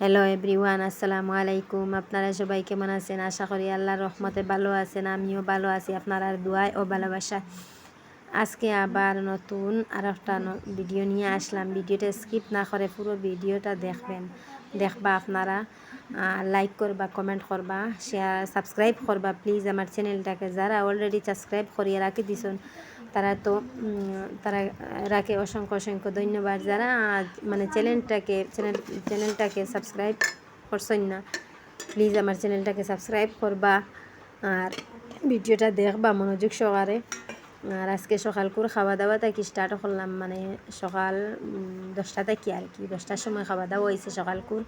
Hello everyone আসসালামু আলাইকুম আপনারা সবাই কেমন আছেন আশা করি আল্লাহর রহমতে ভালো আছেন আমিও ভালো আছি আপনারা দোয়ায় ও ভালোবাসা আজকে আবার নতুন আর একটা ভিডিও নিয়ে আসলাম ভিডিওটা স্কিপ না করে পুরো ভিডিওটা দেখবেন দেখবা আপনারা লাইক করবা কমেন্ট করবা শেয়ার সাবস্ক্রাইব করবা প্লিজ আমার চ্যানেলটাকে যারা অলরেডি সাবস্ক্রাইব করিয়ে রাখি দিছেন তারা তো তারা রাখে অসংখ্য অসংখ্য ধন্যবাদ যারা মানে চ্যানেলটাকে, চ্যানেল, চ্যানেলটাকে সাবস্ক্রাইব করছেন না প্লিজ আমার চ্যানেলটাকে সাবস্ক্রাইব করবা, আর ভিডিওটা দেখবা মনোযোগ সহকারে। আর আজকে সকাল করে খাওয়া দাওয়া তাকে স্টার্ট করলাম মানে সকাল দশটা থেকে আর কি, দশটার সময় খাওয়া দাওয়া হয়েছে সকাল করে।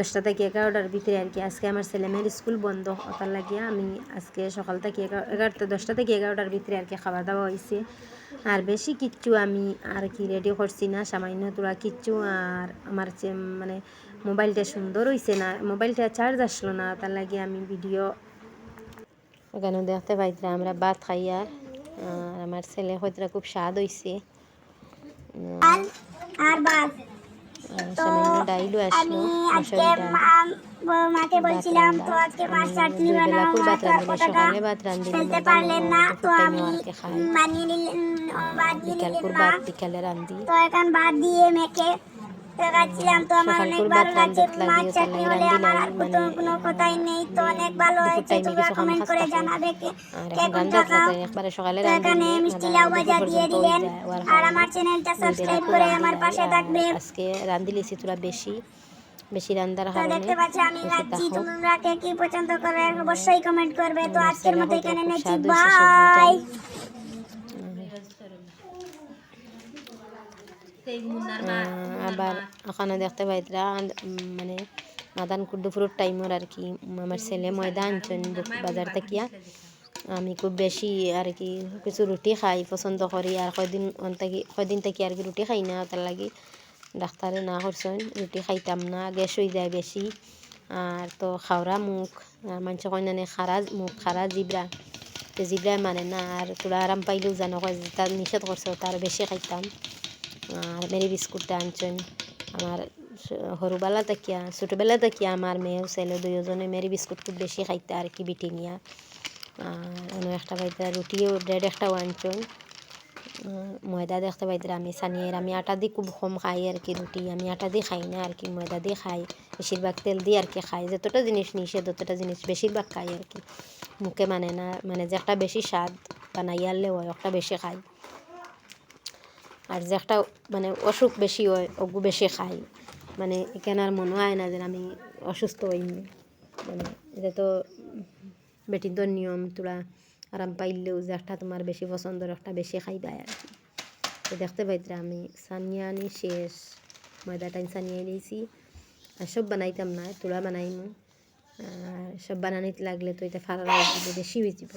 দশটা থেকে এগারোটার ভিতরে আর কি। আজকে আমার ছেলেমেয়ের স্কুল বন্ধ ওটার লাগিয়া আমি আজকে সকাল থেকে এগারোটা দশটা থেকে এগারোটার ভিতরে আর কি খাওয়া দাওয়া হয়েছে আর বেশি কিচ্ছু আমি আর কি রেডি করছি না, সামান্য তোরা কিচ্ছু আর আমার মানে মোবাইলটা সুন্দর হয়েছে না, মোবাইলটা চার্জ আসলো না, তার লাগে আমি ভিডিও ওখানে দেখতে পাইতরা আমরা ভাত খাই আর আমার ছেলে হয়তো খুব স্বাদ হয়েছে আর বাদ সামান্য ডাইলও আসলো মাকে বলছিলাম তো আজকে মাছ চাটনি বানাও সকালে ভাত রাঁধলে পারলেন না? তো আমি বানিয়ে বিকাল ভাত বিকালে রান্ধি তো এখন বাদ দিয়ে মেখে দেখাচ্ছিলাম তো আমার অনেক ভালো লাগছে। মাছ চাটনি হলে আমার আর মানে, কোনো কথাই নেই তো অনেক ভালো হয়েছে তোমরা কমেন্ট করে জানাবে কে কে কোনটা খাও এখানে মিষ্টি লাউ ভাজা দিয়ে দিলেন। আর আমার চ্যানেলটা সাবস্ক্রাইব করে আমার পাশে থাকবে। আজকে রান্ধি তোরা বেশি বেশি রান্দার তো দেখতে পাচ্ছ আমি তাহো। তোমরা কে কি পছন্দ করে অবশ্যই কমেন্ট করবে। তো আজকের মতো এখানে নেছি বাই আবার ওখানে দেখতে পাইতরা মানে মাদান কুড্ডুপুরের টাইমর আর কি আমার ছেলে ময়দা আনছেন বাজার থেকিয়া আমি খুব বেশি আর কি কিছু রুটি খাই পছন্দ করি আর কয়দিন থেকে কয়দিন থেকে আর কি রুটি খাই না তার লাগি ডাক্তারে না করছেন রুটি খাইতাম না গ্যাস হয়ে যায় বেশি। আর তো খাওয়া মুখ আর মানুষ কয় না খারা মুখ খারা জিবরা। তো জিবরায় মানে না আর তোরা আরাম পাইলেও জানো কয় তার নিষেধ করছে তার বেশি খাইতাম। আর মেরি বিস্কুটটা আনছেন। আমার সরুবেলা তাকিয়া, ছোটোবেলা তাকিয়া আমার মেয়েও ছেলে দুজনে মেরি বিস্কুট খুব বেশি খাইতে আর কি বিটি নিয়া অন্য একটা পাইতে রুটিও ব্রেড একটাও আনছেন। ময়দা দেখতে পাইতে আমি সানিয়ের আমি আটা দিয়ে খুব কম খাই আর কি রুটি আমি আটা দিয়ে খাই না আর কি, ময়দা দিয়ে খাই বেশিরভাগ তেল দিয়ে আর কি খাই, যতটা জিনিস নিষে ততটা জিনিস বেশিরভাগ খাই আর কি। মুখে মানে না মানে যে একটা বেশি স্বাদ বানাইয়ারলে হয়, একটা বেশি খাই। আর যে একটা মানে অসুখ বেশি হয় ওগু বেশি খাই মানে এখানে আর মনে হয় না যে আমি অসুস্থ হইনি মানে এটা তো বেটির নিয়ম, তোরা আরাম পাইলেও যে একটা তোমার বেশি পছন্দের একটা বেশি খাইবা আর কি। তো দেখতে পাইতরা আমি সানিয়া আনি, শেষ, ময়দাটা সানিয়ে নিয়েছি আর সব বানাইতাম না, তোরা বানাইমু, আর সব বানানিতে লাগলে তো এটা ফারা বেশি হয়ে যাব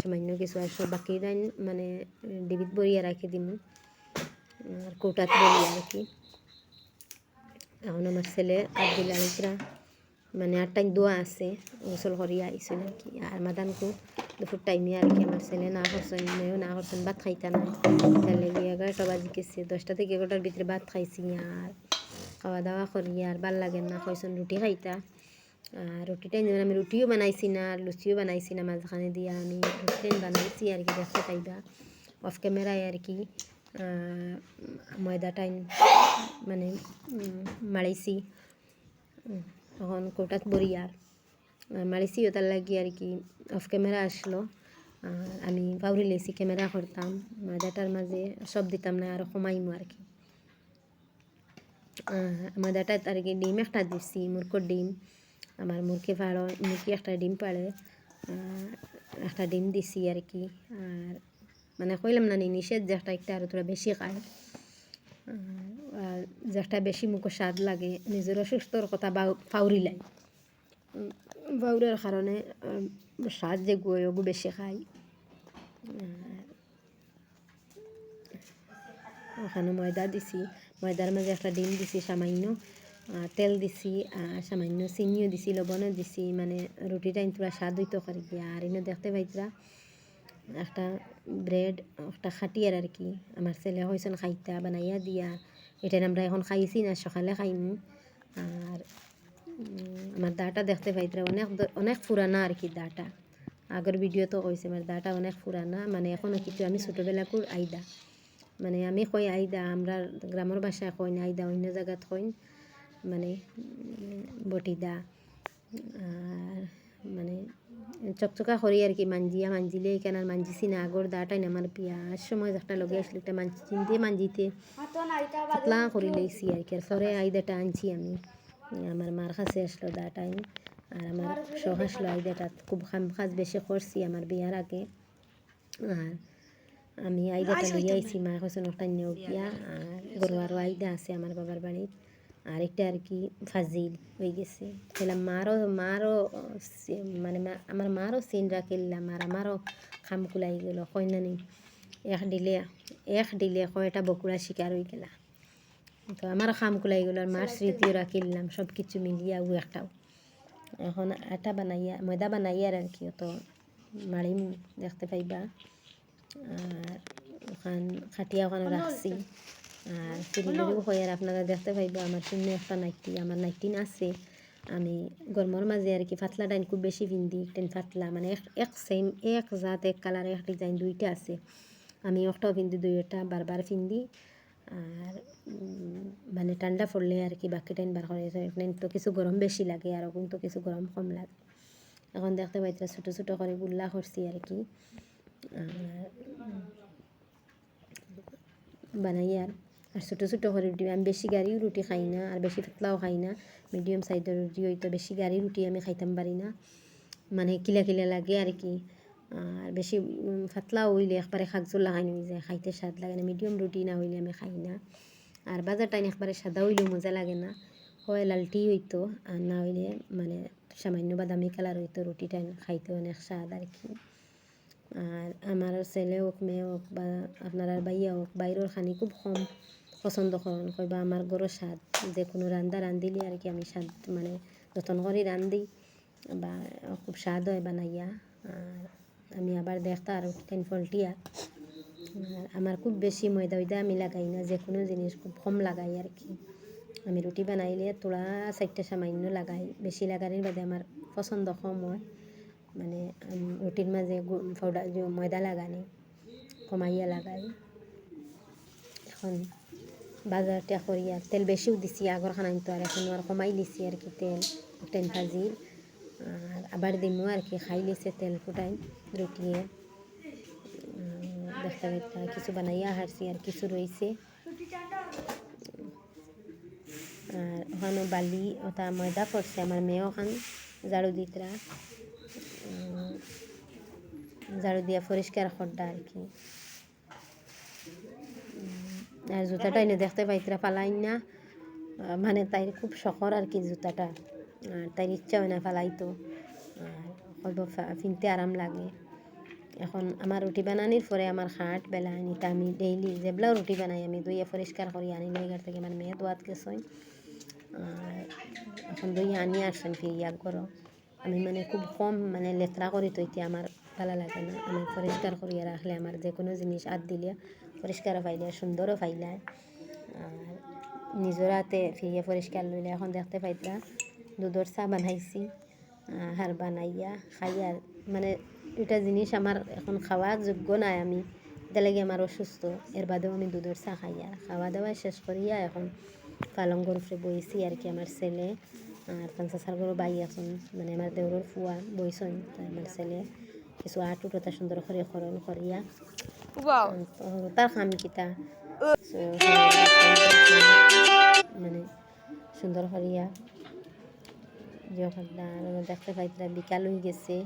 সামান্য কিছু আর সব বাকি রাইন মানে ডিবিত বরিয়া রাখি দিমু। আর কৌটাত বলি আর কি এখন আমার ছেলে আব্দুল আলিকরা মানে আর টাইম দোয়া আছে, গোসল করিয়া আইসেন আর কি আর মাদানকু দুপুর টাইমে আর কি আমার ছেলে না করছেন মেয়েও না করছেন, ভাত খাইতা না তার লেগে এগারোটা বাজি গেছে, দশটা থেকে এগারোটার ভিতরে ভাত খাইছি আর খাওয়া দাওয়া করি আর ভালো লাগে না কইসন রুটি খাইতা। রুটিটা যেমন আমি রুটিও বানাইছি না লুচিও বানাইছি না মাঝখানে দিয়া আমি রুটিটা বানাইছি আর কি দেখতে পাইবা অফ ক্যামেরায় আর কি ময়দাটাই মানে মাড়াইছি তখন কোটাত বরিয়ার মাড়াইছি ওটার লাগি আর কি অফ ক্যামেরা আসলো আর আমি পাউরি লেছি ক্যামেরা করতাম ময়দাটার মাঝে সব দিতাম না আর কমাইমু আর কি ময়দাটাত আর কি ডিম একটা দিছি মুরকোর ডিম আমার মুরগি ফাড়ো মুরগি একটা ডিম পাড়ে একটা ডিম দিছি আর কি। আর মানে কইলাম না নি নিষেধ যে একটা আরও তোরা বেশি খায়। আর যে একটা বেশি মুখে স্বাদ লাগে নিজের অসুস্থর কথা বা ফাউরি লাই। ফাউরের কারণে স্বাদ যে গুয়ে ওগু বেশি খাই ওখানে ময়দা দিছি, ময়দার মাঝে একটা ডিম দিছি সামান্য। তেল দিছি সামান্য চিনিও দিছি, লবণও দিছি মানে রুটিটা পুরা স্বাদ হইতো গিয়া আর এনে দেখতে পাইতরা একটা ব্রেড একটা খাটিয়ার আর কি। আমার ছেলে হয়েছেন খাইতা, বানাইয়া দিয়া। এটা আমরা এখন খাইছি না, সকালে খাইমু। আর আমার দাটা দেখতে পাইতরা অনেক অনেক পুরানা আর কি দাটা। আগের ভিডিও তো কইছে আমার দাটা অনেক পুরানা মানে এখনও কিছু আমি ছোটোবেলাকুর আইদা। মানে আমি কই আইদা আমরা গ্রামের ভাষায় কই না, আইদা অন্য জায়গাত কইন মানে বটিদা মানে চকচকা করি আর কি মাঞ্জিয়া মাঞ্জিলে এখানে আর মাঞ্জিছি না আগর দাটাই না আমার বিয়ার সময় একটা লগে আসলে একটা মাঞ্জি, চিনতে মাঞ্জিতে পাতলা করে লইছি আর কি আর পরে আইদাটা আনছি আমি। আমার মার কাছে আসলো দাটাই আর আমার শখ আসলো আইদাটা খুব কাজ বেশি করছি আমার বিয়ার আগে। আর আমি আইদাটা লই আইছি মা কৈছে একটা নিয়োগ আর গরু আরও আইদা আছে আমার বাবার বাড়ির আর একটা আর কি ফাজিল হয়ে গেছে। খেলাম মারও মারও মানে আমার মারও সিন রাখিলাম আর আমারও খাম কুলাই গেল কইনা নেই এক দিলে এক দিলে কয়টা বকুড়া শিকার হয়ে গেলা। তো আমার খাম কুলাই গেল আর মার স্মৃতিও রাখিলাম সব কিছু মিলিয়া ও একটাও এখন আটা বানাইয়া ময়দা বানাইয়া আর কি তো মারিম দেখতে পাইবা। আর ওখান খাটিয়া ওখানে রাখছি। আর চিরিলেও হয় আর আপনারা দেখতে পাইবা আমার শূন্য একটা নাইটি আমার নাইটিন আছে। আমি গরমের মাঝে আর কি পাতলা ডাইন খুব বেশি পিন্দি টেন পাতলা মানে এক এক সেম এক জাত এক কালার এক ডিজাইন দুইটা আছে। আমি একটাও পিন্দি দুইটা বারবার পিন্দি। আর মানে ঠান্ডা পড়লে আর কি বাকি টাইম বার করে তো কিছু গরম বেশি লাগে আর কিন্তু কিছু গরম কম লাগে। এখন দেখতে পাইতরা ছোটো ছোটো করে গুল্লা করছি আর কি। বানাই আর আর ছোটো ছোটো করে রুটি, আমি বেশি গাড়িও রুটি খাই না, আর বেশি পাতলাও খাই না। মিডিয়াম সাইজের রুটি হইতো বেশি গাড়ি রুটি আমি খাইতাম পারি না। মানে কিলা কিলা লাগে আর কি। আর বেশি পাতলা হইলে একবারে শাকজোল লাগাই নিয়ে যায়, খাইতে স্বাদ লাগে না। মিডিয়াম রুটি না হইলে আমি খাই না। আর বাজার টাইম একবারে সাদা হইলেও মজা লাগে না। হয় লালটি হইতো, আর না হইলে মানে সামান্য বাদামি কালার হইতো রুটি টাইম খাইতে অনেক স্বাদ আর কি। আর আমার ছেলে হোক, মেয়ে হোক বা আপনার বাইয়া হোক, বাইরের খানি খুব কম। পছন্দ করেন কইবা আমার গরো স্বাদ, যে কোনো রান্দা রান্ধিলে আর কি আমি স্বাদ মানে যতন করে রান্ধি বা খুব স্বাদ হয় বানাইয়া আর আমি আবার দেখতা আর টেন ফল্টিয়া। আমার খুব বেশি ময়দা ওইদা আমি লাগাই না, যে কোনো জিনিস খুব কম লাগাই আর কি। আমি রুটি বানাইলে তোলা চারটে সামান্য লাগাই বেশি লাগানোর বাদে আমার পছন্দ কম হয়। মানে রুটির মাঝে পাউডার ময়দা লাগানি, কমাইয়া লাগাই। এখন বাজারটা করি আর তেল বেশিও দিছি আগর খানাই তো আর এখন আর কমাই দিছি আর কি তেল, টেন ভাজি। আর আবার দিমও আর কি, খাই লিছে তেল ফুটাই রুটিয়ে দেখতে দেখতে কিছু বানাইয়া হারছি আর কিছু রয়েছে আর ওখানে বালি ওটা ময়দা পড়ছে আমার মেয়ে ওখান ঝাড়ু দিতরা ঝাড়ু দিয়া পরিষ্কার করডা আর কি। আর জুতাটা এনে দেখতে পাইতরা পালাই না মানে তাই খুব শখর আর কি জুতাটা। আর তাই ইচ্ছা হয় না ফালাইতো আর ফিনতে আরাম লাগে। এখন আমার রুটি বানানির পরে আমার খাট বেলা আনিটা আমি ডেইলি যেবেলাও রুটি বানাই আমি, দইয়া পরিষ্কার করি, আনি নিয়ে থেকে আমার মেয়ে দোয়াত গেছই এখন দইয়া আনি আসছেন ফিরিয়া করো আমি মানে খুব কম মানে লেতরা করি তো আমার ভালো লাগে না। আমি পরিষ্কার করিয়া রাখলে আমার যে কোনো জিনিস আদ দিলে পরিষ্কারও পাইলে সুন্দরও পাইলায় আর নিজের হাতে ফিরিয়া পরিষ্কার লইলে এখন দেখতে পাইতা দুধর চা বানাইছি আর বানাইয়া, খাইয়া। মানে এটা জিনিস আমার এখন খাওয়ার যোগ্য নাই আমি। এটা লাগে আমার অসুস্থ এর বাদেও আমি দুধের চা খাই খাওয়া দাওয়া শেষ করিয়া এখন পালঙ্গর উপরে বইছি আর কি আমার ছেলে আর পঞ্চাশার গরু বাই এখন মানে আমার দেউরের ফুয়া বইছন আমার ছেলে। কিছু আট উঠোটা সুন্দর করে খরণ করিয়া তার খাম কিতা মানে সুন্দর করিয়া যখন দেখতে পাইতরা বিকাল হয়ে গেছে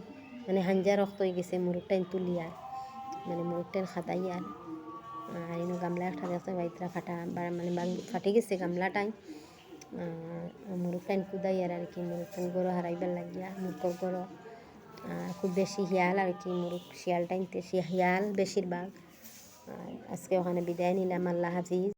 মানে হাঞ্জা রক্ত হয়ে গেছে মুরুখ টাইম তুলিয়ার মানে মুরুখ টাইম খাতাইয়ার আর এনে গামলা একটা দেখতে পাইতরা ফাটা মানে ফাটে গেছে গামলাটাই মুরুখ টাইম কুদাইয়ার আর কি মুরুখ টাইম গরো হারাইবার লাগিয়া মুরগর গরো খুব বেশি হিয়াল আর কি মুরুখ শিয়াল টাইমতে শিয়াল বেশিরভাগ। আজকে ওখানে বিদায় নিলাম, আল্লাহ হাফিজ।